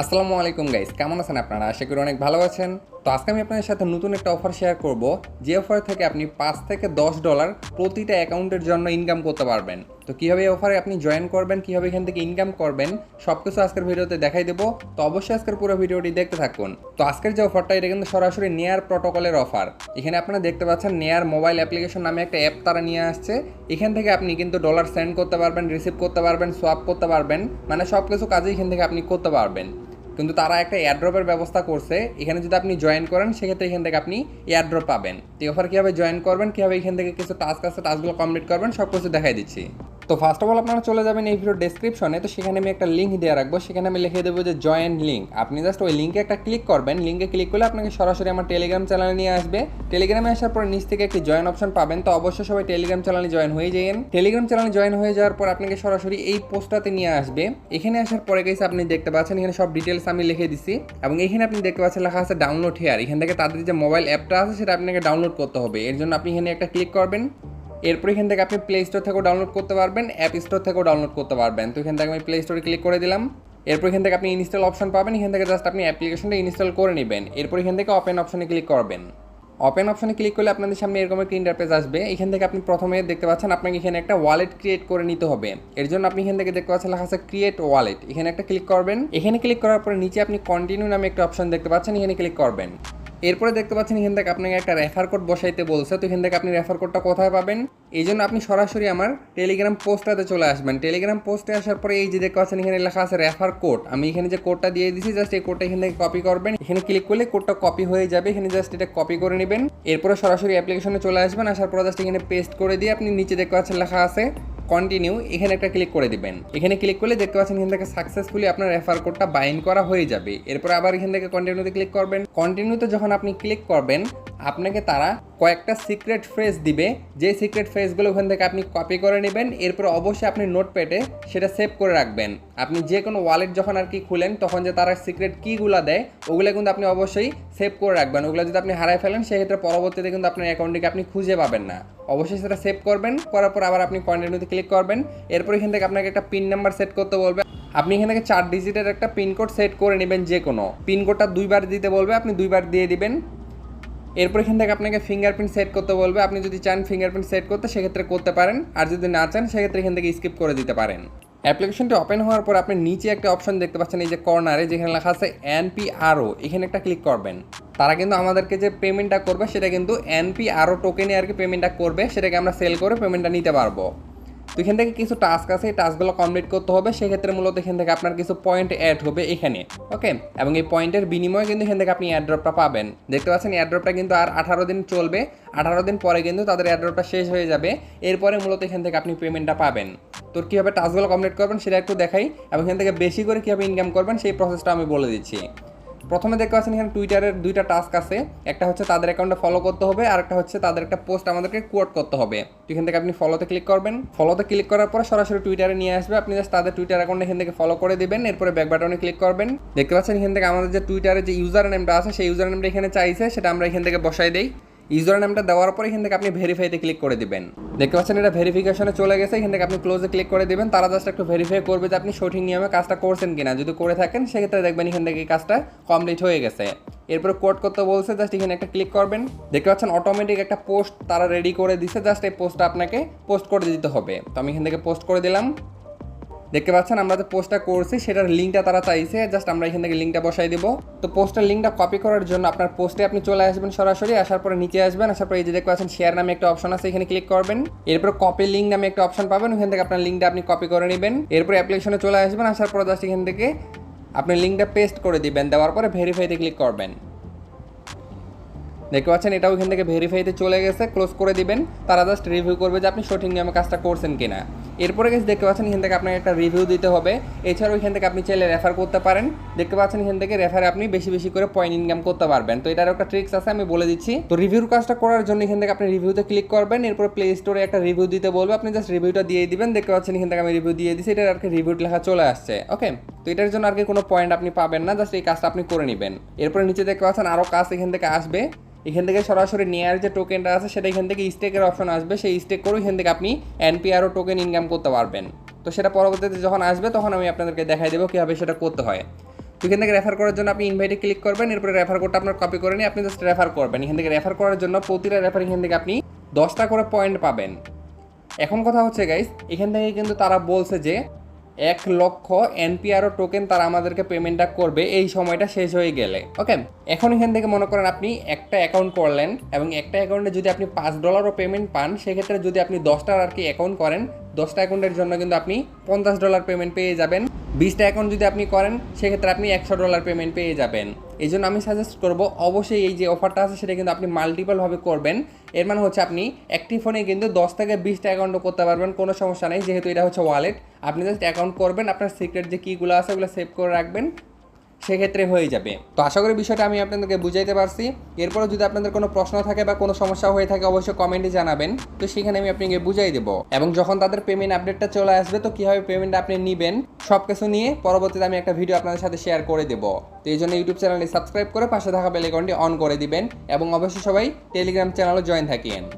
আসসালামু আলাইকুম গাইস, কেমন আছেন আপনারা? আশা করি অনেক ভালো আছেন। তো আজকে আমি আপনাদের সাথে নতুন একটা অফার শেয়ার করব, যে অফার থেকে আপনি পাঁচ থেকে দশ ডলার প্রতিটা অ্যাকাউন্টের জন্য ইনকাম করতে পারবেন। তো কীভাবে এই অফারে আপনি জয়েন করবেন, কীভাবে এখান থেকে ইনকাম করবেন সব কিছু আজকের ভিডিওতে দেখাই দেবো। তো অবশ্যই আজকের পুরো ভিডিওটি দেখতে থাকুন। তো আজকের যে অফারটা এটা কিন্তু সরাসরি নেয়ার প্রোটোকলের অফার এখানে আপনারা দেখতে পাচ্ছেন নেয়ার মোবাইল অ্যাপ্লিকেশন নামে একটা অ্যাপ তারা নিয়ে আসছে। এখান থেকে আপনি কিন্তু ডলার সেন্ড করতে পারবেন রিসিভ করতে পারবেন সোয়াপ করতে পারবেন মানে সব কিছু কাজই এখান থেকে আপনি করতে পারবেন। কিন্তু তারা একটা এয়ারড্রপের ব্যবস্থা করছে। এখানে যদি আপনি জয়েন করেন, সেক্ষেত্রে এখান থেকে আপনি এয়ারড্রপ পাবেন। তো এবার কীভাবে জয়েন করবেন, কীভাবে এখান থেকে কিছু টাস্ক আছে টাস্কগুলো কমপ্লিট করবেন সব কিছু দেখাই দিচ্ছি। তো ফার্স্ট অফ অল আপনারা চলে যাবেন এই ভিডিও ডেসক্রিপশনে তো সেখানে আমি একটা লিঙ্ক দিয়ে রাখব। সেখানে আমি লিখে দেবো যে জয়েন লিঙ্ক আপনি জাস্ট ওই লিঙ্কে একটা ক্লিক করবেন। লিঙ্কে ক্লিক করলে আপনাকে সরাসরি আমার টেলিগ্রাম চ্যানেলে নিয়ে আসবে। টেলিগ্রামে আসার পর নিচ থেকে একটি জয়েন অপশন পাবেন। তো অবশ্যই সবাই টেলিগ্রাম চ্যানেলে জয়েন হয়ে যাবেন টেলিগ্রাম চ্যানেলে জয়েন হয়ে যাওয়ার পর আপনাকে সরাসরি এই পোস্টটাতে নিয়ে আসবে। এখানে আসার পরে গেছে আপনি দেখতে পাচ্ছেন, এখানে সব ডিটেলস আমি লিখে দিছি। এবং এখানে আপনি দেখতে পাচ্ছেন লেখা আছে ডাউনলোড হেয়ার এখান থেকে তাদের যে মোবাইল অ্যাপটা আছে, সেটা আপনাকে ডাউনলোড করতে হবে। এর জন্য আপনি এখানে একটা ক্লিক করবেন। এরপর এখান থেকে আপনি প্লে স্টোর থেকেও ডাউনলোড করতে পারবেন অ্যাপ স্টোর থেকেও ডাউনলোড করতে পারবেন। তো এখান থেকে আমি প্লে স্টোরে ক্লিক করে দিলাম। এরপর এখান থেকে আপনি ইনস্টল অপশন পাবেন। এখান থেকে জাস্ট আপনি অ্যাপ্লিকেশনটা ইনস্টল করে নেবেন। এরপর এখান থেকে ওপেন অপশনে ক্লিক করবেন। ওপেন অপশনে ক্লিক করলে আপনাদের সামনে এরকম একটা ইন্টারপেজ আসবে। এখান থেকে আপনি প্রথমে দেখতে পাচ্ছেন আপনাকে এখানে একটা ওয়ালেট ক্রিয়েট করে নিতে হবে। এর জন্য আপনি এখান থেকে দেখতে পাচ্ছেন লেখা আছে ক্রিয়েট ওয়ালেট এখানে একটা ক্লিক করবেন। এখানে ক্লিক করার পরে নিচে আপনি কন্টিনিউ নামে একটা অপশন দেখতে পাচ্ছেন। এখানে ক্লিক করবেন। এরপরে দেখতে পাচ্ছেন এখান থেকে আপনাকে একটা রেফার কোড বসাইতে বলছে। তো এখান থেকে আপনি রেফার কোডটা কোথায় পাবেন? এই জন্য আপনি সরাসরি আমার টেলিগ্রাম পোস্টটাতে চলে আসবেন। টেলিগ্রাম পোস্টে আসার পরে এই যে দেখতে পাচ্ছেন এখানে লেখা আছে রেফার কোড আমি এখানে যে কোডটা দিয়ে দিছি জাস্ট এই কোডটা এখান থেকে কপি করবেন। এখানে ক্লিক করলে কোডটা কপি হয়ে যাবে। এখানে জাস্ট এটা কপি করে নেবেন। এরপরে সরাসরি অ্যাপ্লিকেশনে চলে আসবেন। আসার পরে জাস্ট এখানে পেস্ট করে দিয়ে আপনি নিচে দেখতে পাচ্ছেন লেখা আছে কন্টিনিউ এখানে একটা ক্লিক করে দিবেন। এখানে ক্লিক করলে দেখতে পাচ্ছেন এখান থেকে সাকসেসফুলি আপনার রেফার কোডটা বাইন্ড করা হয়ে যাবে। এরপর আবার এখান থেকে কন্টিনিউতে ক্লিক করবেন। কন্টিনিউতে যখন আপনি ক্লিক করবেন, আপনাকে তারা কয়েকটা সিক্রেট ফ্রেজ দিবে। যে সিক্রেট ফ্রেজগুলো ওখান থেকে আপনি কপি করে নেবেন, এরপর অবশ্যই আপনি নোটপ্যাডে সেটা সেভ করে রাখবেন। আপনি যে কোনো ওয়ালেট যখন আর কি খুলেন, তখন যে তারা সিক্রেট কিগুলো দেয়, ওগুলো কিন্তু আপনি অবশ্যই সেভ করে রাখবেন। ওগুলো যদি আপনি হারাই ফেলেন, সেক্ষেত্রে পরবর্তীতে কিন্তু আপনার অ্যাকাউন্টটিকে আপনি খুঁজে পাবেন না। অবশ্যই সেটা সেভ করবেন, করার পর আবার আপনি কন্টিনিউতে ক্লিক করবেন। এরপর এখান থেকে আপনাকে একটা পিন নাম্বার সেট করতে বলবে। আপনি এখান থেকে চার ডিজিটের একটা পিনকোড সেট করে নেবেন যে কোনো পিনকোডটা দুইবার দিতে বলবে, আপনি দুইবার দিয়ে দিবেন। এরপর এখান থেকে আপনাকে ফিঙ্গারপ্রিন্ট সেট করতে বলবে। আপনি যদি চান ফিঙ্গারপ্রিন্ট সেট করতে, সেক্ষেত্রে করতে পারেন। আর যদি না চান, সেক্ষেত্রে এখান থেকে স্কিপ করে দিতে পারেন। অ্যাপ্লিকেশনটি ওপেন হওয়ার পর আপনি নিচে একটা অপশন দেখতে পাচ্ছেন, এই যে কর্নারে যেখানে লেখা আছে এনপিআরও এখানে একটা ক্লিক করবেন। তারা কিন্তু আমাদেরকে যে পেমেন্টটা করবে, সেটা কিন্তু এনপিআরও টোকেনে আর কি পেমেন্টটা করবে, সেটাকে আমরা সেল করে পেমেন্টটা নিতে পারব। তো এখান থেকে কিছু টাস্ক আছে, এই টাস্কগুলো কমপ্লিট করতে হবে, সেক্ষেত্রে মূলত এখান থেকে আপনার কিছু পয়েন্ট অ্যাড হবে এখানে ওকে এবং এই পয়েন্টের বিনিময়ে কিন্তু এখান থেকে আপনি এয়ারড্রপটা পাবেন। দেখতে পাচ্ছেন এয়ারড্রপটা কিন্তু আর আঠারো দিন চলবে, আঠারো দিন পরে কিন্তু তাদের এয়ারড্রপটা শেষ হয়ে যাবে, এরপরে মূলত এখান থেকে আপনি পেমেন্টটা পাবেন। তোর কীভাবে টাস্কগুলো কমপ্লিট করবেন সেটা একটু দেখাই, এবং এখান থেকে বেশি করে কীভাবে ইনকাম করবেন সেই প্রসেসটা আমি বলে দিচ্ছি। প্রথমে দেখতে পাচ্ছেন এখানে টুইটারের দুইটা টাস্ক আছে। একটা হচ্ছে তাদের অ্যাকাউন্টে ফলো করতে হবে, আর একটা হচ্ছে তাদের একটা পোস্ট আমাদেরকে কোয়ার্ট করতে হবে। তো এখান থেকে আপনি ফলোতে ক্লিক করবেন। ফলোতে ক্লিক করার পরে সরাসরি টুইটারে নিয়ে আসবে। আপনি জাস্ট তাদের টুইটার অ্যাকাউন্ট এখান থেকে ফলো করে দেবেন, এরপরে ব্যাক বাটনে ক্লিক করবেন। দেখতে পাচ্ছেন এখান থেকে আমাদের যে টুইটারের যে ইউজার নেমটা আছে, সেই ইউজার নেমটা এখানে চাইছে, সেটা আমরা এখান থেকে বসাই দেই। ইউজার নামটা দেওয়ার পর এখান থেকে আপনি ভেরিফাইতে ক্লিক করে দিবেন। দেখতে পাচ্ছেন এটা ভেরিফিকেশনে চলে গেছে, এখান থেকে আপনি ক্লোজে ক্লিক করে দিবেন। তারা জাস্ট একটু ভেরিফাই করবে যে আপনি সঠিক নিয়মে কাজটা করছেন কিনা। যদি করে থাকেন, সেক্ষেত্রে দেখবেন এখান থেকে কাজটা কমপ্লিট হয়ে গেছে। এরপরে কোড করতে বলছে জাস্ট এখানে একটা ক্লিক করবেন। দেখতে পাচ্ছেন অটোমেটিক একটা পোস্ট তারা রেডি করে দিছে জাস্ট এই পোস্টটা আপনাকে পোস্ট করে দিতে হবে। তো আমি এখান থেকে পোস্ট করে দিলাম। দেখতে পাচ্ছেন, আমরা যে পোস্টটা করছি, সেটার লিঙ্কটা তারা চাইছে। জাস্ট আমরা এখান থেকে লিঙ্কটা বসাই দেবো। তো পোস্টের লিঙ্কটা কপি করার জন্য আপনার পোস্টে আপনি চলে আসবেন সরাসরি, আসার পরে নিচে আসবেন, আসার পরে এই যে দেখতে পাচ্ছেন শেয়ার নামে একটা অপশন আছে, এখানে ক্লিক করবেন। এরপর কপি লিঙ্ক নামে একটা অপশন পাবেন, ওখান থেকে আপনার লিঙ্কটা আপনি কপি করে নেবেন। এরপর অ্যাপ্লিকেশনে চলে আসবেন, আসার পরে জাস্ট এখান থেকে আপনি লিঙ্কটা পেস্ট করে দিবেন, দেওয়ার পরে ভেরিফাইতে ক্লিক করবেন। দেখতে পাচ্ছেন, এটাও এখান থেকে ভেরিফাইতে চলে গেছে ক্লোজ করে দিবেন। তারা জাস্ট রিভিউ করবে যে আপনি সঠিক নিয়মে কাজটা করছেন কিনা। এরপরে গেছে দেখতে পাচ্ছেন এখান থেকে আপনাকে একটা রিভিউ দিতে হবে। এছাড়াও এখান থেকে আপনি চাইলে রেফার করতে পারেন। দেখতে পাচ্ছেন এখান থেকে রেফারে আপনি বেশি বেশি করে পয়েন্ট ইনকাম করতে পারবেন। তো এটার একটা ট্রিক্স আছে, আমি বলে দিচ্ছি। তো রিভিউর কাজটা করার জন্য এখান থেকে আপনি রিভিউতে ক্লিক করবেন। এরপর প্লে স্টোরে একটা রিভিউ দিতে বলবে। আপনি জাস্ট রিভিউটা দিয়ে দিবেন। দেখতে পাচ্ছেন এখান থেকে আমি রিভিউ দিয়ে দিচ্ছি এটার আর কি রিভিউ লেখা চলে আসছে। ওকে তো এটার জন্য আর কি কোনো পয়েন্ট আপনি পাবেন না। জাস্ট এই কাজটা আপনি করে নেবেন। এরপরে নিচে দেখতে পাচ্ছেন আরও কাজ এখান থেকে আসবে। এখান থেকে সরাসরি নেয়ার যে টোকেনটা আছে, সেটা এখান থেকে স্টেকের অপশন আসবে। সেই স্টেক করেও এখান থেকে আপনি এনপিআরও টোকেন ইনকাম করতে পারবেন। তো সেটা পরবর্তীতে যখন আসবে, তখন আমি আপনাদেরকে দেখাই দেবো কীভাবে সেটা করতে হয়। তো এখান থেকে রেফার করার জন্য আপনি ইনভাইটে ক্লিক করবেন, এরপরে রেফার কোডটা আপনার কপি করে নিয়ে আপনি জাস্ট রেফার করবেন। এখান থেকে রেফার করার জন্য প্রতিটা রেফার এখান থেকে আপনি দশটা করে পয়েন্ট পাবেন। এখন কথা হচ্ছে গাইস এখান থেকে কিন্তু তারা বলছে যে এক লক্ষ এনপিআরও টোকেন তারা আমাদেরকে পেমেন্টটা করবে, এই সময়টা শেষ হয়ে গেলে। ওকে এখন এখান থেকে মনে করেন আপনি একটা অ্যাকাউন্ট করলেন এবং একটা অ্যাকাউন্টে যদি আপনি পাঁচ ডলারও পেমেন্ট পান, সেক্ষেত্রে যদি আপনি দশটার আর কি অ্যাকাউন্ট করেন, দশটা অ্যাকাউন্টের জন্য কিন্তু আপনি পঞ্চাশ ডলার পেমেন্ট পেয়ে যাবেন। বিশটা অ্যাকাউন্ট যদি আপনি করেন, সেক্ষেত্রে আপনি একশো ডলার পেমেন্ট পেয়ে যাবেন। এই জন্য আমি সাজেস্ট করব, অবশ্যই এই যে অফারটা আছে, সেটা কিন্তু আপনি মাল্টিপলভাবে করবেন। এর মানে হচ্ছে আপনি একটি ফোনে কিন্তু দশ থেকে বিশটা অ্যাকাউন্টও করতে পারবেন, কোনো সমস্যা নেই, যেহেতু এটা হচ্ছে ওয়ালেট আপনি জাস্ট অ্যাকাউন্ট করবেন, আপনার সিক্রেট যে কীগুলো আছে ওগুলো সেভ করে রাখবেন, সেক্ষেত্রে হয়ে যাবে। তো আশা করি বিষয়টা আমি আপনাদেরকে বুঝাইতে পারছি। এরপরে যদি আপনাদের কোনো প্রশ্ন থাকে বা কোনো সমস্যা হয়ে থাকে, অবশ্যই কমেন্টে জানাবেন। তো সেখানে আমি আপনাকে বুঝাই দেবো। এবং যখন তাদের পেমেন্ট আপডেটটা চলে আসবে, তো কীভাবে পেমেন্ট আপনি নেবেন সব কিছু নিয়ে পরবর্তীতে আমি একটা ভিডিও আপনাদের সাথে শেয়ার করে দেবো। তো এই জন্য ইউটিউব চ্যানেলটি সাবস্ক্রাইব করে পাশে থাকা বেল আইকনটি অন করে দিবেন। এবং অবশ্যই সবাই টেলিগ্রাম চ্যানেলে জয়েন থাকিয়েন।